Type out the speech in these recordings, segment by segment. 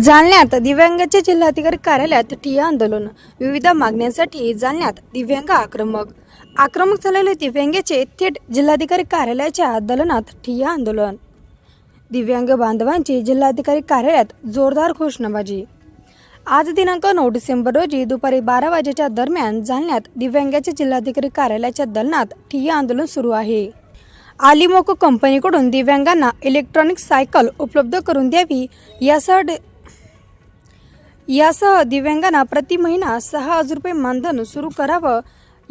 जालन्यात दिव्यांगाच्या जिल्हाधिकारी कार्यालयात ठिय्या आंदोलन. विविध मागण्यांसाठी जालन्यात दिव्यांग आक्रमक. आक्रमक झालेले दिव्यांगाचे थेट जिल्हाधिकारी कार्यालयाच्या दलनात ठिय्या आंदोलन. दिव्यांग बांधवांची जिल्हाधिकारी कार्यालयात जोरदार घोषणाबाजी. आज दिनांक नऊ डिसेंबर रोजी दुपारी बारा वाजेच्या दरम्यान जालन्यात दिव्यांगाच्या जिल्हाधिकारी कार्यालयाच्या दलनात ठिय्या आंदोलन सुरू आहे. आलिमोको कंपनीकडून दिव्यांगांना इलेक्ट्रॉनिक सायकल उपलब्ध करून द्यावी यासह यासह दिव्यांगांना प्रति महिना सहा हजार रुपये मानधन सुरू करावं.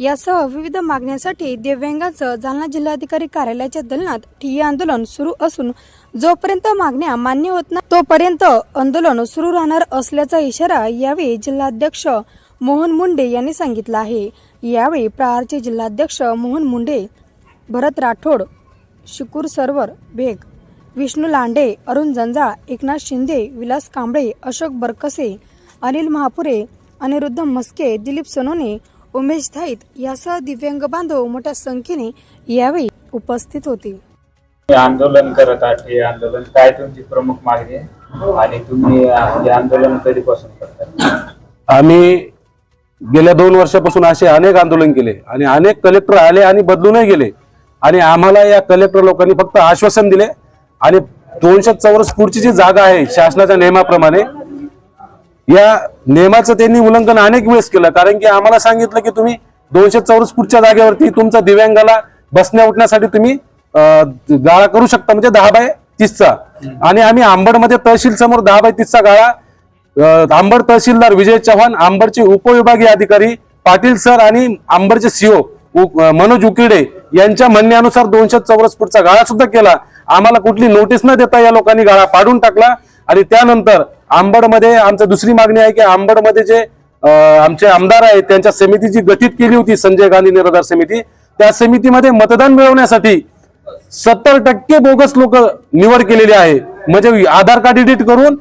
यासह विविध मागण्यांसाठी दिव्यांगांचं जालना जिल्हाधिकारी कार्यालयाच्या दलनात ठिय्या आंदोलन सुरू असून जोपर्यंत मागण्या मान्य होत नाही तोपर्यंत आंदोलन सुरू राहणार असल्याचा इशारा यावेळी जिल्हाध्यक्ष मोहन मुंडे यांनी सांगितला आहे. यावेळी प्रहारचे जिल्हाध्यक्ष मोहन मुंडे भरत राठोड शुकूर सरवर बेग विष्णू लांडे अरुण जंजाळ एकनाथ शिंदे विलास कांबळे अशोक बरकसे अनिल महापुरे अनिरुद्ध मस्के दिलीप सोनोने उमेश धाईत यासह दिव्यांग बांधव मोठ्या संख्येने यावेळी उपस्थित होते. हे आंदोलन करत आहात हे आंदोलन काय तुमची प्रमुख मागणी आहे? आणि तुम्ही हे आंदोलन कधीपासून करता? आम्ही गेल्या दोन वर्षापासून असे अनेक आंदोलन केले आणि अनेक कलेक्टर आले आणि बदलूनही गेले. आणि आम्हाला या कलेक्टर लोकांनी फक्त आश्वासन दिले आणि दोनशे चौरस फूटची जी जागा आहे शासनाच्या नियमाप्रमाणे या नियमाचं त्यांनी उल्लंघन अनेक वेळेस केलं. कारण की आम्हाला सांगितलं की तुम्ही दोनशे चौरस फूटच्या जागेवरती तुमचा दिव्यांगाला बसण्या उठण्यासाठी तुम्ही गाळा करू शकता म्हणजे दहा बाय तीसचा. आणि आम्ही आंबडमध्ये तहसील समोर दहा बाय तीसचा गाळा आंबड तहसीलदार विजय चव्हाण आंबडचे उपविभागीय अधिकारी पाटील सर आणि आंबडचे सीओ मनोज उकिडे यांच्या म्हणण्यानुसार दोनशे चौरस फूटचा गाळा सुद्धा केला. आम्हाला कुठली नोटीस न देता या लोकांनी गाळा पाडून टाकला. आणि त्यानंतर आंबडमध्ये आमचं दुसरी मागणी आहे की आंबडमध्ये जे आमचे आमदार आहेत त्यांच्या समिती जी गठीत केली होती संजय गांधी निराधार समिती त्या समितीमध्ये मतदान मिळवण्यासाठी सत्तर टक्के बोगस लोक निवड केलेली आहे. म्हणजे आधार कार्ड एडिट करून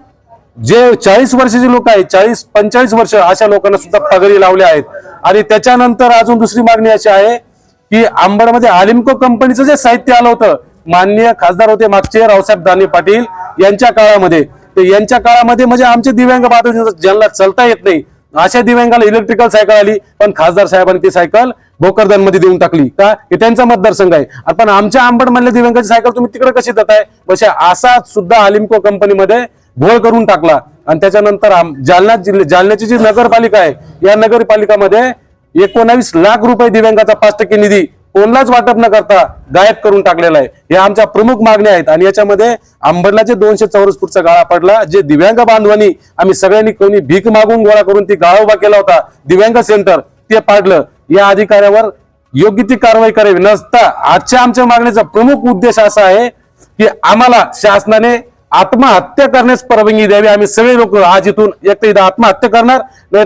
जे चाळीस वर्षाचे लोक आहेत चाळीस पंचेचाळीस वर्ष अशा लोकांना सुद्धा पगडी लावल्या आहेत. आणि त्याच्यानंतर अजून दुसरी मागणी अशी आहे की आंबडमध्ये आलिमको कंपनीचं जे साहित्य आलं होतं माननीय खासदार होते मागचे रावसाहेब दानवे पाटील यांच्या काळामध्ये. तर यांच्या काळामध्ये म्हणजे आमचे दिव्यांग बांधव ज्यांना चलता येत नाही अशा दिव्यांगाला इलेक्ट्रिकल सायकल आली पण खासदार साहेबांनी ती सायकल भोकरदनमध्ये देऊन टाकली. का? हे त्यांचा मतदारसंघ आहे. पण आमच्या आंबट मधल्या दिव्यांगाची सायकल तुम्ही तिकडे कशी देताय? बसे असा सुद्धा अलिमको कंपनीमध्ये घोळ करून टाकला. आणि त्याच्यानंतर जालना जिल्हे जालन्याची जी नगरपालिका आहे या नगरपालिकामध्ये एकोणावीस लाख रुपये दिव्यांगाचा पाच टक्के निधी कोणलाच वाटप न करता गायब करून टाकलेला आहे. हे आमच्या प्रमुख मागण्या आहेत. आणि याच्यामध्ये आंबडला जे दोनशे चौरस फूटचा गाळा पडला. जे दिव्यांग बांधवांनी आम्ही सगळ्यांनी कोणी भीक मागून गोळा करून ती गाळा उभा केला होता दिव्यांग सेंटर ते पाडलं. या अधिकाऱ्यावर योग्य ती कारवाई करावी. नसता आजच्या आमच्या मागण्याचा प्रमुख उद्देश असा आहे की आम्हाला शासनाने आत्महत्या करण्यास परवानगी द्यावी. आम्ही सगळे लोक आज इथून एक तर इथं आत्महत्या करणार नाही